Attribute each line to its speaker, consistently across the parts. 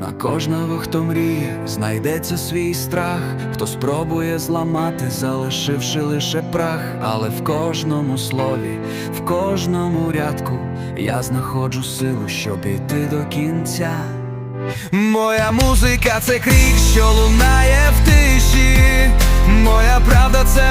Speaker 1: На кожного, хто мріє, знайдеться свій страх, хто спробує зламати, залишивши лише прах, але в кожному слові, в кожному рядку я знаходжу силу, щоб іти до кінця. Моя музика це крик, що лунає в тиші. Моя правда це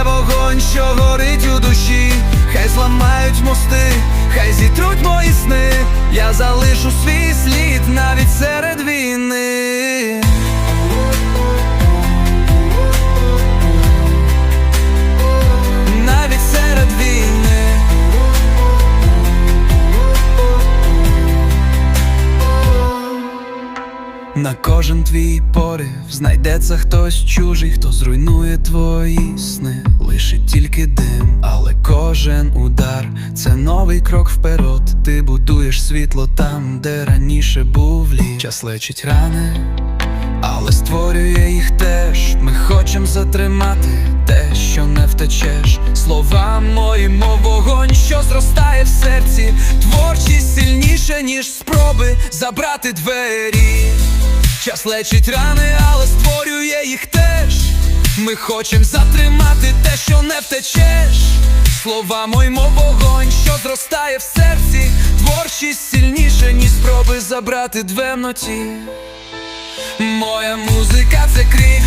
Speaker 1: На кожен твій порив знайдеться хтось чужий, хто зруйнує твої сни, лишить тільки дим, але кожен удар це новий крок вперед. Ти будуєш світло там, де раніше був лід. Час лечить рани, але створює їх теж. Ми хочем затримати те, що не втечеш. Слова мої, мов вогонь, що зростає в серці. Творчість сильніше, ніж спроби забрати двері. Час лечить рани, але створює їх теж. Ми хочем затримати те, що не втечеш. Слова моймо вогонь, що зростає в серці. Творчість сильніше, ніж спроби забрати двемноті. Моя музика це крик,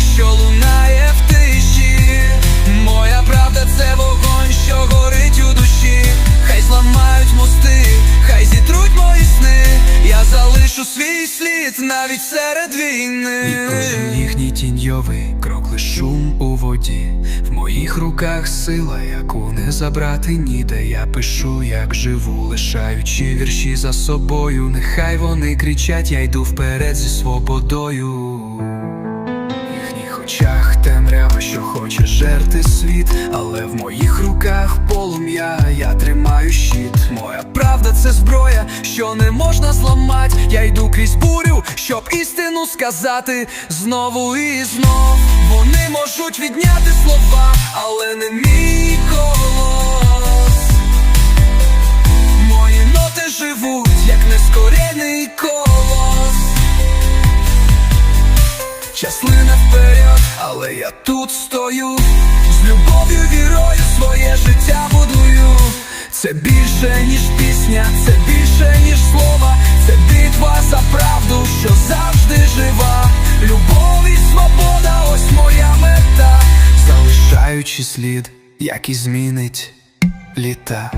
Speaker 1: залишу свій слід навіть серед війни. Кожен їхній тіньовий крок лиш шум у воді. В моїх руках сила, яку не забрати ніде. Я пишу, як живу, лишаючи вірші за собою. Нехай вони кричать, я йду вперед зі свободою. Хоче жерти світ, але в моїх руках полум'я, я тримаю щит. Моя правда це зброя, що не можна зламати. Я йду крізь бурю, щоб істину сказати знову і знов. Вони можуть відняти слова, але не мій голос. Час лине вперед, але я тут стою. З любов'ю, вірою своє життя будую. Це більше, ніж пісня, це більше, ніж слова, це битва за правду, що завжди жива. Любов і свобода, ось моя мета. Залишаючи слід, який змінить літа.